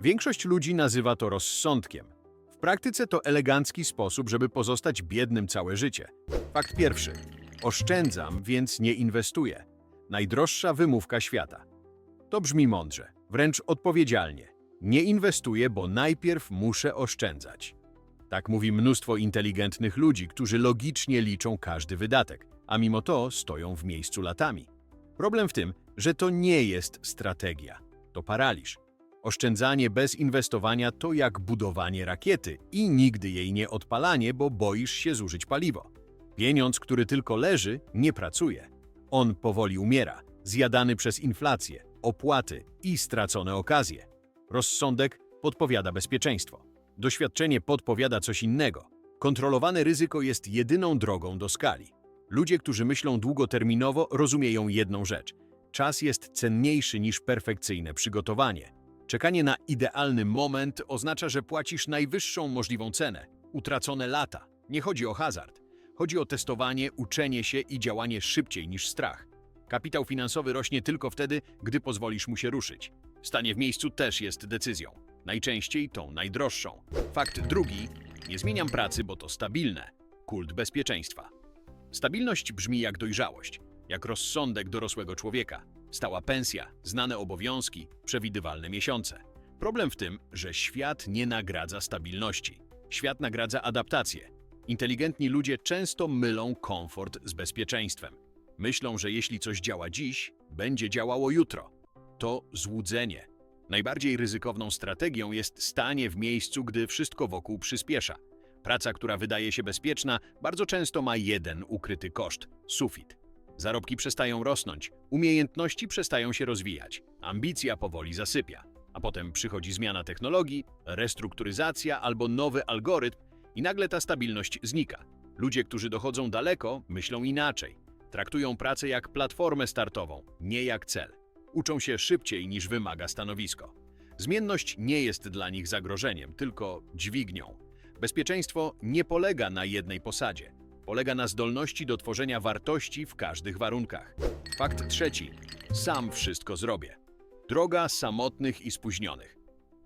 Większość ludzi nazywa to rozsądkiem. W praktyce to elegancki sposób, żeby pozostać biednym całe życie. Fakt pierwszy. Oszczędzam, więc nie inwestuję. Najdroższa wymówka świata. To brzmi mądrze, wręcz odpowiedzialnie. Nie inwestuję, bo najpierw muszę oszczędzać. Tak mówi mnóstwo inteligentnych ludzi, którzy logicznie liczą każdy wydatek, a mimo to stoją w miejscu latami. Problem w tym, że to nie jest strategia, to paraliż. Oszczędzanie bez inwestowania to jak budowanie rakiety i nigdy jej nie odpalanie, bo boisz się zużyć paliwo. Pieniądz, który tylko leży, nie pracuje. On powoli umiera, zjadany przez inflację, opłaty i stracone okazje. Rozsądek podpowiada bezpieczeństwo. Doświadczenie podpowiada coś innego. Kontrolowane ryzyko jest jedyną drogą do skali. Ludzie, którzy myślą długoterminowo, rozumieją jedną rzecz. Czas jest cenniejszy niż perfekcyjne przygotowanie. Czekanie na idealny moment oznacza, że płacisz najwyższą możliwą cenę. Utracone lata. Nie chodzi o hazard. Chodzi o testowanie, uczenie się i działanie szybciej niż strach. Kapitał finansowy rośnie tylko wtedy, gdy pozwolisz mu się ruszyć. Stanie w miejscu też jest decyzją. Najczęściej tą najdroższą. Fakt drugi. Nie zmieniam pracy, bo to stabilne. Kult bezpieczeństwa. Stabilność brzmi jak dojrzałość, jak rozsądek dorosłego człowieka. Stała pensja, znane obowiązki, przewidywalne miesiące. Problem w tym, że świat nie nagradza stabilności. Świat nagradza adaptację. Inteligentni ludzie często mylą komfort z bezpieczeństwem. Myślą, że jeśli coś działa dziś, będzie działało jutro. To złudzenie. Najbardziej ryzykowną strategią jest stanie w miejscu, gdy wszystko wokół przyspiesza. Praca, która wydaje się bezpieczna, bardzo często ma jeden ukryty koszt sufit. Zarobki przestają rosnąć, umiejętności przestają się rozwijać, ambicja powoli zasypia. A potem przychodzi zmiana technologii, restrukturyzacja albo nowy algorytm i nagle ta stabilność znika. Ludzie, którzy dochodzą daleko, myślą inaczej. Traktują pracę jak platformę startową, nie jak cel. Uczą się szybciej niż wymaga stanowisko. Zmienność nie jest dla nich zagrożeniem, tylko dźwignią. Bezpieczeństwo nie polega na jednej posadzie. Polega na zdolności do tworzenia wartości w każdych warunkach. Fakt trzeci. Sam wszystko zrobię. Droga samotnych i spóźnionych.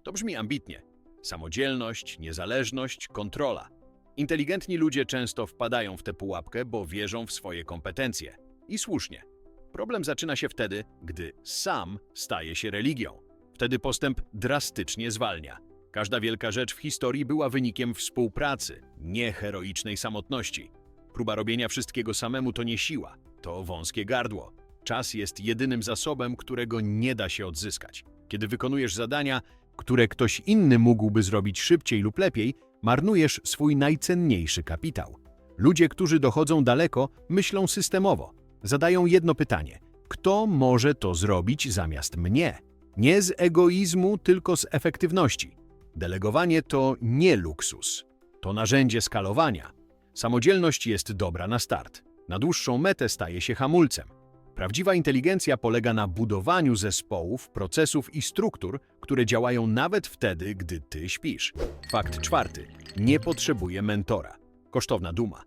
To brzmi ambitnie. Samodzielność, niezależność, kontrola. Inteligentni ludzie często wpadają w tę pułapkę, bo wierzą w swoje kompetencje. I słusznie. Problem zaczyna się wtedy, gdy sam staje się religią. Wtedy postęp drastycznie zwalnia. Każda wielka rzecz w historii była wynikiem współpracy, nie heroicznej samotności. Próba robienia wszystkiego samemu to nie siła, to wąskie gardło. Czas jest jedynym zasobem, którego nie da się odzyskać. Kiedy wykonujesz zadania, które ktoś inny mógłby zrobić szybciej lub lepiej, marnujesz swój najcenniejszy kapitał. Ludzie, którzy dochodzą daleko, myślą systemowo. Zadają jedno pytanie: kto może to zrobić zamiast mnie? Nie z egoizmu, tylko z efektywności. Delegowanie to nie luksus, to narzędzie skalowania. Samodzielność jest dobra na start. Na dłuższą metę staje się hamulcem. Prawdziwa inteligencja polega na budowaniu zespołów, procesów i struktur, które działają nawet wtedy, gdy ty śpisz. Fakt czwarty. Nie potrzebuje mentora. Kosztowna duma.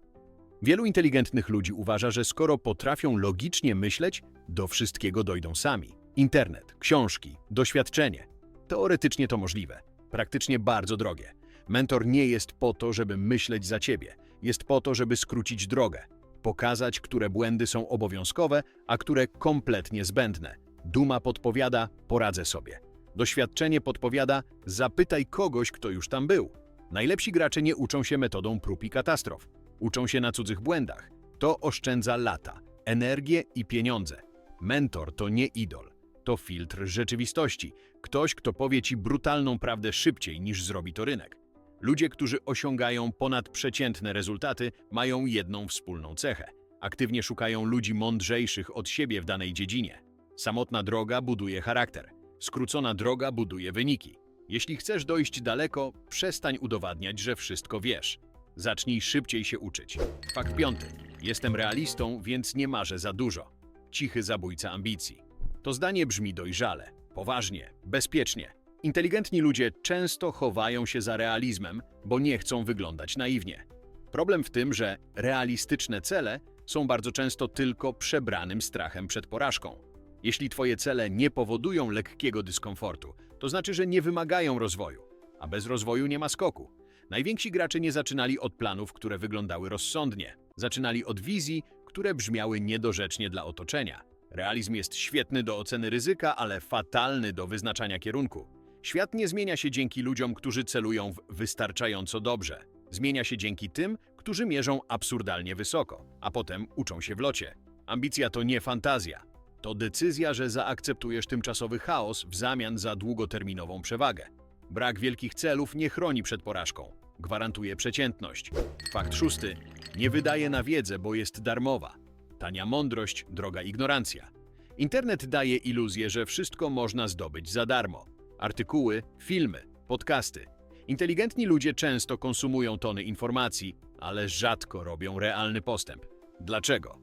Wielu inteligentnych ludzi uważa, że skoro potrafią logicznie myśleć, do wszystkiego dojdą sami. Internet, książki, doświadczenie. Teoretycznie to możliwe, praktycznie bardzo drogie. Mentor nie jest po to, żeby myśleć za ciebie, jest po to, żeby skrócić drogę, pokazać, które błędy są obowiązkowe, a które kompletnie zbędne. Duma podpowiada, poradzę sobie. Doświadczenie podpowiada, zapytaj kogoś, kto już tam był. Najlepsi gracze nie uczą się metodą prób i katastrof. Uczą się na cudzych błędach. To oszczędza lata, energię i pieniądze. Mentor to nie idol, to filtr rzeczywistości. Ktoś, kto powie ci brutalną prawdę szybciej niż zrobi to rynek. Ludzie, którzy osiągają ponadprzeciętne rezultaty, mają jedną wspólną cechę. Aktywnie szukają ludzi mądrzejszych od siebie w danej dziedzinie. Samotna droga buduje charakter. Skrócona droga buduje wyniki. Jeśli chcesz dojść daleko, przestań udowadniać, że wszystko wiesz. Zacznij szybciej się uczyć. Fakt piąty. Jestem realistą, więc nie marzę za dużo. Cichy zabójca ambicji. To zdanie brzmi dojrzale, poważnie, bezpiecznie. Inteligentni ludzie często chowają się za realizmem, bo nie chcą wyglądać naiwnie. Problem w tym, że realistyczne cele są bardzo często tylko przebranym strachem przed porażką. Jeśli twoje cele nie powodują lekkiego dyskomfortu, To znaczy, że nie wymagają rozwoju, a bez rozwoju nie ma skoku. Najwięksi gracze nie zaczynali od planów, które wyglądały rozsądnie. Zaczynali od wizji, które brzmiały niedorzecznie dla otoczenia. Realizm jest świetny do oceny ryzyka, ale fatalny do wyznaczania kierunku. Świat nie zmienia się dzięki ludziom, którzy celują w wystarczająco dobrze. Zmienia się dzięki tym, którzy mierzą absurdalnie wysoko, a potem uczą się w locie. Ambicja to nie fantazja. To decyzja, że zaakceptujesz tymczasowy chaos w zamian za długoterminową przewagę. Brak wielkich celów nie chroni przed porażką. Gwarantuje przeciętność. Fakt szósty. Nie wydaje na wiedzę, bo jest darmowa. Tania mądrość, droga ignorancja. Internet daje iluzję, że wszystko można zdobyć za darmo. Artykuły, filmy, podcasty. Inteligentni ludzie często konsumują tony informacji, ale rzadko robią realny postęp. Dlaczego?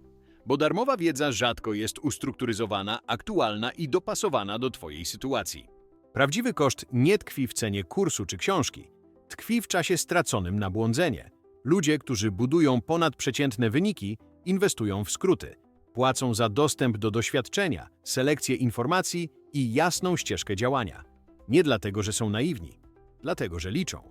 Bo darmowa wiedza rzadko jest ustrukturyzowana, aktualna i dopasowana do Twojej sytuacji. Prawdziwy koszt nie tkwi w cenie kursu czy książki, tkwi w czasie straconym na błądzenie. Ludzie, którzy budują ponadprzeciętne wyniki, inwestują w skróty, płacą za dostęp do doświadczenia, selekcję informacji i jasną ścieżkę działania. Nie dlatego, że są naiwni, dlatego, że liczą.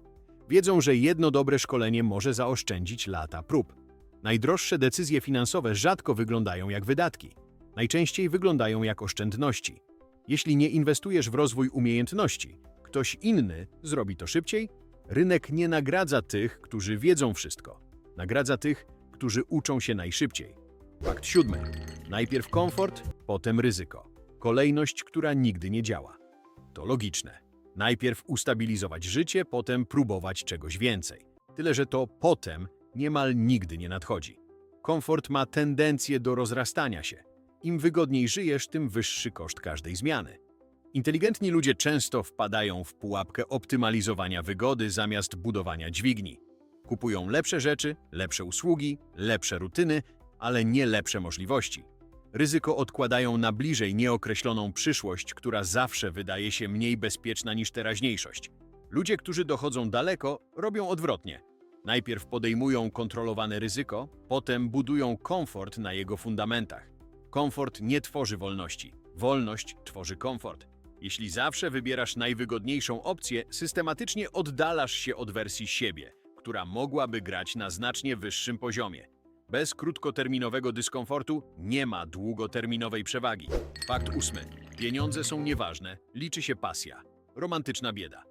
Wiedzą, że jedno dobre szkolenie może zaoszczędzić lata prób. Najdroższe decyzje finansowe rzadko wyglądają jak wydatki. Najczęściej wyglądają jak oszczędności. Jeśli nie inwestujesz w rozwój umiejętności, ktoś inny zrobi to szybciej. Rynek nie nagradza tych, którzy wiedzą wszystko. Nagradza tych, którzy uczą się najszybciej. Fakt siódmy. Najpierw komfort, potem ryzyko. Kolejność, która nigdy nie działa. To logiczne. Najpierw ustabilizować życie, potem próbować czegoś więcej. Tyle, że to potem niemal nigdy nie nadchodzi. Komfort ma tendencję do rozrastania się. Im wygodniej żyjesz, tym wyższy koszt każdej zmiany. Inteligentni ludzie często wpadają w pułapkę optymalizowania wygody zamiast budowania dźwigni. Kupują lepsze rzeczy, lepsze usługi, lepsze rutyny, ale nie lepsze możliwości. Ryzyko odkładają na bliżej nieokreśloną przyszłość, która zawsze wydaje się mniej bezpieczna niż teraźniejszość. Ludzie, którzy dochodzą daleko, robią odwrotnie. Najpierw podejmują kontrolowane ryzyko, potem budują komfort na jego fundamentach. Komfort nie tworzy wolności, wolność tworzy komfort. Jeśli zawsze wybierasz najwygodniejszą opcję, systematycznie oddalasz się od wersji siebie, która mogłaby grać na znacznie wyższym poziomie. Bez krótkoterminowego dyskomfortu nie ma długoterminowej przewagi. Fakt ósmy. Pieniądze są nieważne, liczy się pasja. Romantyczna bieda.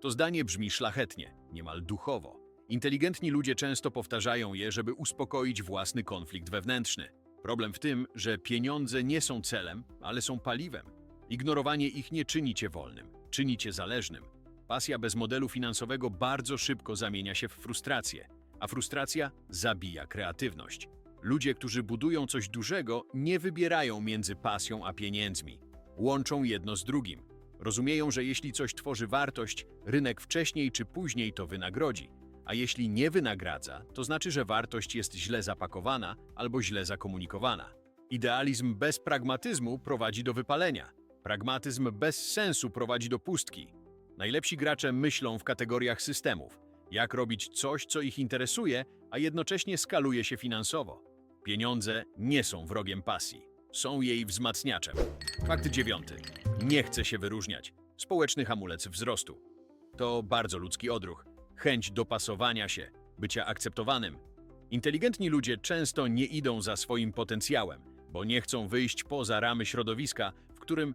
To zdanie brzmi szlachetnie, niemal duchowo. Inteligentni ludzie często powtarzają je, żeby uspokoić własny konflikt wewnętrzny. Problem w tym, że pieniądze nie są celem, ale są paliwem. Ignorowanie ich nie czyni cię wolnym, czyni cię zależnym. Pasja bez modelu finansowego bardzo szybko zamienia się w frustrację, a frustracja zabija kreatywność. Ludzie, którzy budują coś dużego, nie wybierają między pasją a pieniędzmi. Łączą jedno z drugim. Rozumieją, że jeśli coś tworzy wartość, rynek wcześniej czy później to wynagrodzi. A jeśli nie wynagradza, to znaczy, że wartość jest źle zapakowana albo źle zakomunikowana. Idealizm bez pragmatyzmu prowadzi do wypalenia. Pragmatyzm bez sensu prowadzi do pustki. Najlepsi gracze myślą w kategoriach systemów. Jak robić coś, co ich interesuje, a jednocześnie skaluje się finansowo. Pieniądze nie są wrogiem pasji. Są jej wzmacniaczem. Fakt dziewiąty. Nie chce się wyróżniać. Społeczny hamulec wzrostu. To bardzo ludzki odruch. Chęć dopasowania się, bycia akceptowanym. Inteligentni ludzie często nie idą za swoim potencjałem, bo nie chcą wyjść poza ramy środowiska, w którym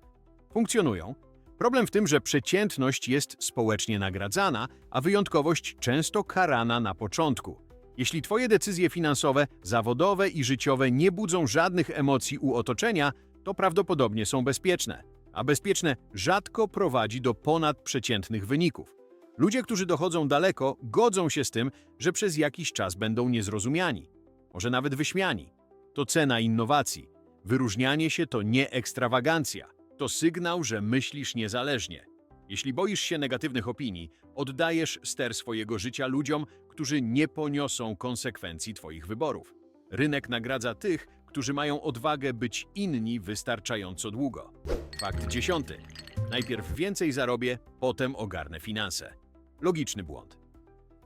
funkcjonują. Problem w tym, że przeciętność jest społecznie nagradzana, a wyjątkowość często karana na początku. Jeśli Twoje decyzje finansowe, zawodowe i życiowe nie budzą żadnych emocji u otoczenia, to prawdopodobnie są bezpieczne. A bezpieczne rzadko prowadzi do ponadprzeciętnych wyników. Ludzie, którzy dochodzą daleko, godzą się z tym, że przez jakiś czas będą niezrozumiani, może nawet wyśmiani. To cena innowacji. Wyróżnianie się to nie ekstrawagancja. To sygnał, że myślisz niezależnie. Jeśli boisz się negatywnych opinii, oddajesz ster swojego życia ludziom, którzy nie poniosą konsekwencji Twoich wyborów. Rynek nagradza tych, którzy mają odwagę być inni wystarczająco długo. Fakt dziesiąty. Najpierw więcej zarobię, potem ogarnę finanse. Logiczny błąd.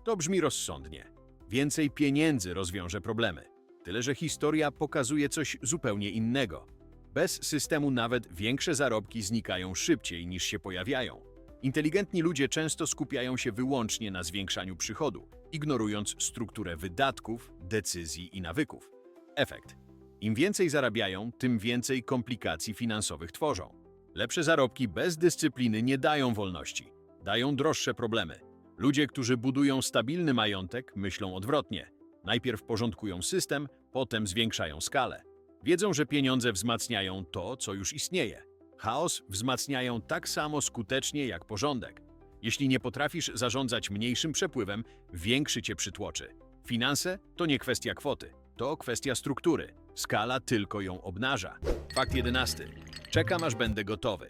To brzmi rozsądnie. Więcej pieniędzy rozwiąże problemy. Tyle, że historia pokazuje coś zupełnie innego. Bez systemu nawet większe zarobki znikają szybciej niż się pojawiają. Inteligentni ludzie często skupiają się wyłącznie na zwiększaniu przychodu, ignorując strukturę wydatków, decyzji i nawyków. Efekt. Im więcej zarabiają, tym więcej komplikacji finansowych tworzą. Lepsze zarobki bez dyscypliny nie dają wolności, dają droższe problemy. Ludzie, którzy budują stabilny majątek, myślą odwrotnie. Najpierw porządkują system, potem zwiększają skalę. Wiedzą, że pieniądze wzmacniają to, co już istnieje. Chaos wzmacniają tak samo skutecznie jak porządek. Jeśli nie potrafisz zarządzać mniejszym przepływem, większy cię przytłoczy. Finanse to nie kwestia kwoty, to kwestia struktury. Skala tylko ją obnaża. Fakt jedenasty. Czekam aż będę gotowy.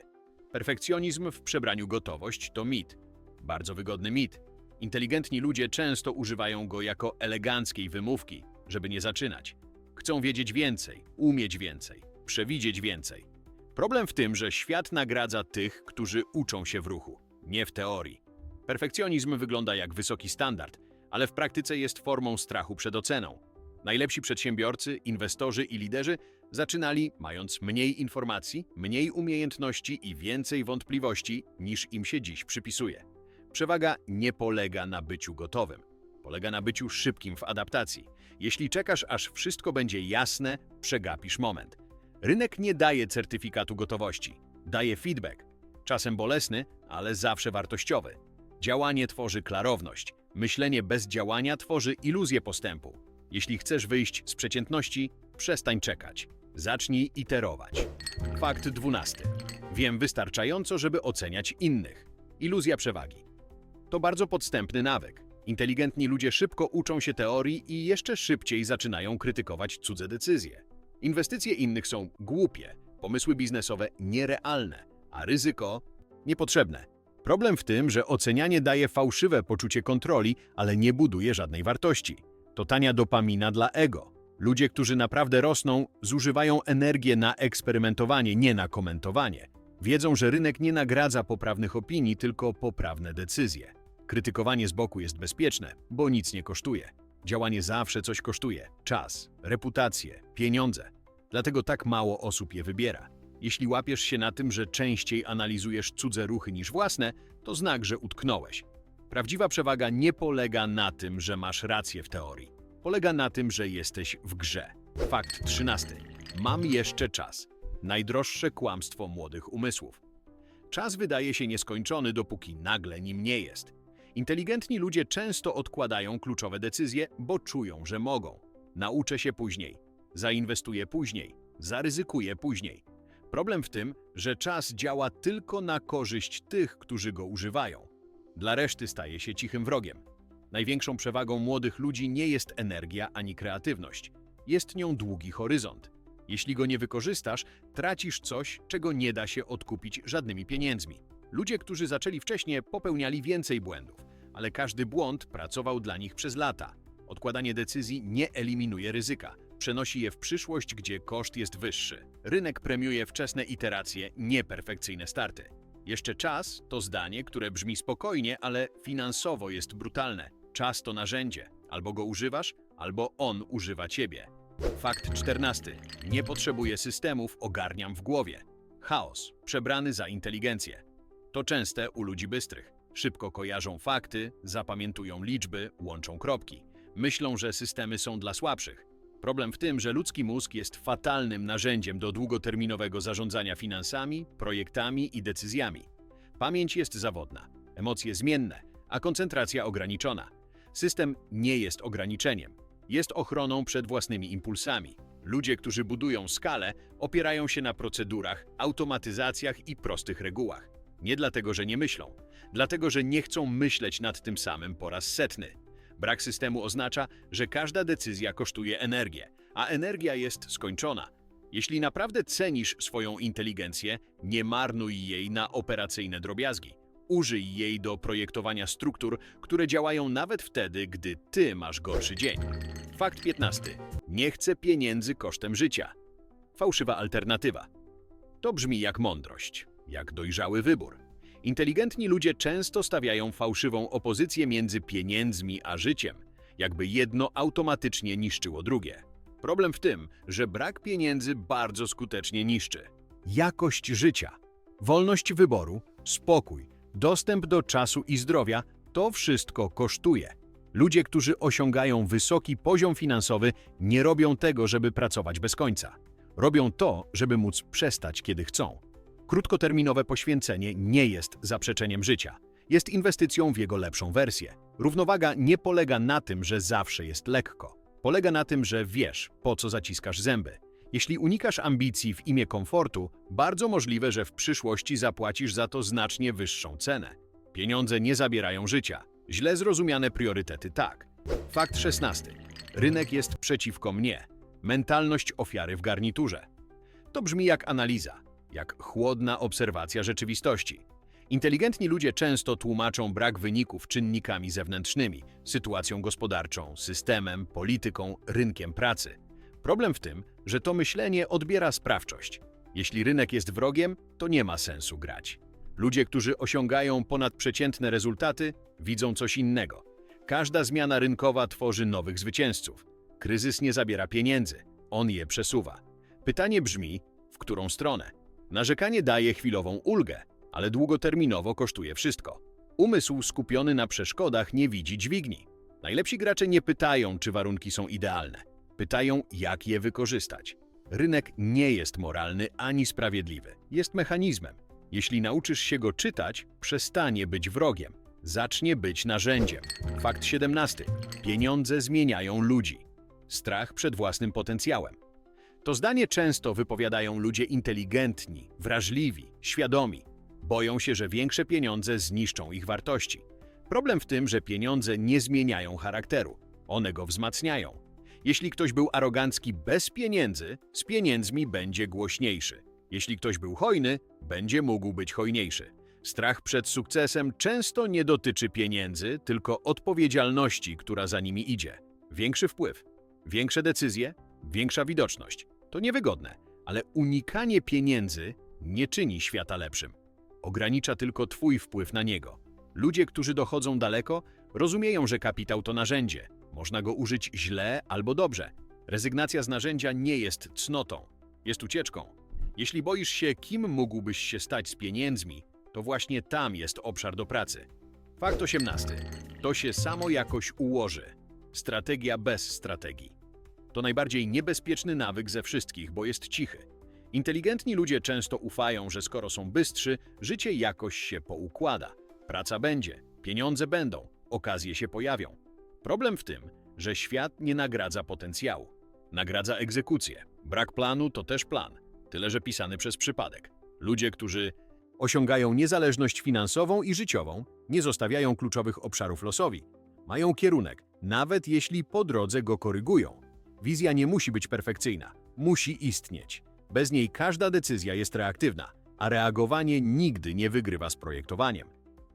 Perfekcjonizm w przebraniu gotowość to mit. Bardzo wygodny mit. Inteligentni ludzie często używają go jako eleganckiej wymówki, żeby nie zaczynać. Chcą wiedzieć więcej, umieć więcej, przewidzieć więcej. Problem w tym, że świat nagradza tych, którzy uczą się w ruchu, nie w teorii. Perfekcjonizm wygląda jak wysoki standard, ale w praktyce jest formą strachu przed oceną. Najlepsi przedsiębiorcy, inwestorzy i liderzy zaczynali mając mniej informacji, mniej umiejętności i więcej wątpliwości niż im się dziś przypisuje. Przewaga nie polega na byciu gotowym. Polega na byciu szybkim w adaptacji. Jeśli czekasz, aż wszystko będzie jasne, przegapisz moment. Rynek nie daje certyfikatu gotowości. Daje feedback. Czasem bolesny, ale zawsze wartościowy. Działanie tworzy klarowność. Myślenie bez działania tworzy iluzję postępu. Jeśli chcesz wyjść z przeciętności, przestań czekać. Zacznij iterować. Fakt 12. Wiem wystarczająco, żeby oceniać innych. Iluzja przewagi. To bardzo podstępny nawyk. Inteligentni ludzie szybko uczą się teorii i jeszcze szybciej zaczynają krytykować cudze decyzje. Inwestycje innych są głupie, pomysły biznesowe nierealne, a ryzyko niepotrzebne. Problem w tym, że ocenianie daje fałszywe poczucie kontroli, ale nie buduje żadnej wartości. To tania dopamina dla ego. Ludzie, którzy naprawdę rosną, zużywają energię na eksperymentowanie, nie na komentowanie. Wiedzą, że rynek nie nagradza poprawnych opinii, tylko poprawne decyzje. Krytykowanie z boku jest bezpieczne, bo nic nie kosztuje. Działanie zawsze coś kosztuje: czas, reputację, pieniądze. Dlatego tak mało osób je wybiera. Jeśli łapiesz się na tym, że częściej analizujesz cudze ruchy niż własne, to znak, że utknąłeś. Prawdziwa przewaga nie polega na tym, że masz rację w teorii. Polega na tym, że jesteś w grze. Fakt 13. Mam jeszcze czas. Najdroższe kłamstwo młodych umysłów. Czas wydaje się nieskończony, dopóki nagle nim nie jest. Inteligentni ludzie często odkładają kluczowe decyzje, bo czują, że mogą. Nauczę się później, zainwestuję później, zaryzykuję później. Problem w tym, że czas działa tylko na korzyść tych, którzy go używają. Dla reszty staje się cichym wrogiem. Największą przewagą młodych ludzi nie jest energia ani kreatywność. Jest nią długi horyzont. Jeśli go nie wykorzystasz, tracisz coś, czego nie da się odkupić żadnymi pieniędzmi. Ludzie, którzy zaczęli wcześniej, popełniali więcej błędów, ale każdy błąd pracował dla nich przez lata. Odkładanie decyzji nie eliminuje ryzyka, przenosi je w przyszłość, gdzie koszt jest wyższy. Rynek premiuje wczesne iteracje, nie perfekcyjne starty. Jeszcze czas to zdanie, które brzmi spokojnie, ale finansowo jest brutalne. Czas to narzędzie. Albo go używasz, albo on używa ciebie. Fakt 14. Nie potrzebuję systemów, ogarniam w głowie. Chaos, przebrany za inteligencję. To częste u ludzi bystrych. Szybko kojarzą fakty, zapamiętują liczby, łączą kropki. Myślą, że systemy są dla słabszych. Problem w tym, że ludzki mózg jest fatalnym narzędziem do długoterminowego zarządzania finansami, projektami i decyzjami. Pamięć jest zawodna, emocje zmienne, a koncentracja ograniczona. System nie jest ograniczeniem, jest ochroną przed własnymi impulsami. Ludzie, którzy budują skalę, opierają się na procedurach, automatyzacjach i prostych regułach. Nie dlatego, że nie myślą, dlatego, że nie chcą myśleć nad tym samym po raz setny. Brak systemu oznacza, że każda decyzja kosztuje energię, a energia jest skończona. Jeśli naprawdę cenisz swoją inteligencję, nie marnuj jej na operacyjne drobiazgi. Użyj jej do projektowania struktur, które działają nawet wtedy, gdy ty masz gorszy dzień. Fakt 15. Nie chcę pieniędzy kosztem życia. Fałszywa alternatywa. To brzmi jak mądrość, jak dojrzały wybór. Inteligentni ludzie często stawiają fałszywą opozycję między pieniędzmi a życiem, jakby jedno automatycznie niszczyło drugie. Problem w tym, że brak pieniędzy bardzo skutecznie niszczy jakość życia, wolność wyboru, spokój, dostęp do czasu i zdrowia to wszystko kosztuje. Ludzie, którzy osiągają wysoki poziom finansowy, nie robią tego, żeby pracować bez końca. Robią to, żeby móc przestać, kiedy chcą. Krótkoterminowe poświęcenie nie jest zaprzeczeniem życia. Jest inwestycją w jego lepszą wersję. Równowaga nie polega na tym, że zawsze jest lekko. Polega na tym, że wiesz, po co zaciskasz zęby. Jeśli unikasz ambicji w imię komfortu, bardzo możliwe, że w przyszłości zapłacisz za to znacznie wyższą cenę. Pieniądze nie zabierają życia. Źle zrozumiane priorytety tak. Fakt 16. Rynek jest przeciwko mnie. Mentalność ofiary w garniturze. To brzmi jak analiza, jak chłodna obserwacja rzeczywistości. Inteligentni ludzie często tłumaczą brak wyników czynnikami zewnętrznymi, sytuacją gospodarczą, systemem, polityką, rynkiem pracy. Problem w tym, że to myślenie odbiera sprawczość. Jeśli rynek jest wrogiem, to nie ma sensu grać. Ludzie, którzy osiągają ponadprzeciętne rezultaty, widzą coś innego. Każda zmiana rynkowa tworzy nowych zwycięzców. Kryzys nie zabiera pieniędzy, on je przesuwa. Pytanie brzmi, w którą stronę? Narzekanie daje chwilową ulgę, ale długoterminowo kosztuje wszystko. Umysł skupiony na przeszkodach nie widzi dźwigni. Najlepsi gracze nie pytają, czy warunki są idealne. Pytają, jak je wykorzystać. Rynek nie jest moralny ani sprawiedliwy. Jest mechanizmem. Jeśli nauczysz się go czytać, przestanie być wrogiem. Zacznie być narzędziem. Fakt 17. Pieniądze zmieniają ludzi. Strach przed własnym potencjałem. To zdanie często wypowiadają ludzie inteligentni, wrażliwi, świadomi. Boją się, że większe pieniądze zniszczą ich wartości. Problem w tym, że pieniądze nie zmieniają charakteru. One go wzmacniają. Jeśli ktoś był arogancki bez pieniędzy, z pieniędzmi będzie głośniejszy. Jeśli ktoś był hojny, będzie mógł być hojniejszy. Strach przed sukcesem często nie dotyczy pieniędzy, tylko odpowiedzialności, która za nimi idzie. Większy wpływ, większe decyzje, większa widoczność. To niewygodne, ale unikanie pieniędzy nie czyni świata lepszym. Ogranicza tylko Twój wpływ na niego. Ludzie, którzy dochodzą daleko, rozumieją, że kapitał to narzędzie. Można go użyć źle albo dobrze. Rezygnacja z narzędzia nie jest cnotą, jest ucieczką. Jeśli boisz się, kim mógłbyś się stać z pieniędzmi, to właśnie tam jest obszar do pracy. Fakt 18. To się samo jakoś ułoży. Strategia bez strategii. To najbardziej niebezpieczny nawyk ze wszystkich, bo jest cichy. Inteligentni ludzie często ufają, że skoro są bystrzy, życie jakoś się poukłada. Praca będzie, pieniądze będą, okazje się pojawią. Problem w tym, że świat nie nagradza potencjału. Nagradza egzekucję. Brak planu to też plan, tyle że pisany przez przypadek. Ludzie, którzy osiągają niezależność finansową i życiową, nie zostawiają kluczowych obszarów losowi. Mają kierunek, nawet jeśli po drodze go korygują. Wizja nie musi być perfekcyjna, musi istnieć. Bez niej każda decyzja jest reaktywna, a reagowanie nigdy nie wygrywa z projektowaniem.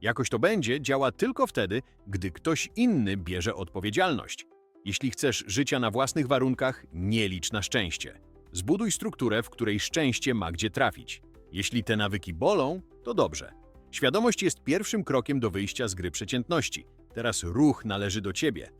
Jakoś to będzie działa tylko wtedy, gdy ktoś inny bierze odpowiedzialność. Jeśli chcesz życia na własnych warunkach, nie licz na szczęście. Zbuduj strukturę, w której szczęście ma gdzie trafić. Jeśli te nawyki bolą, to dobrze. Świadomość jest pierwszym krokiem do wyjścia z gry przeciętności. Teraz ruch należy do ciebie.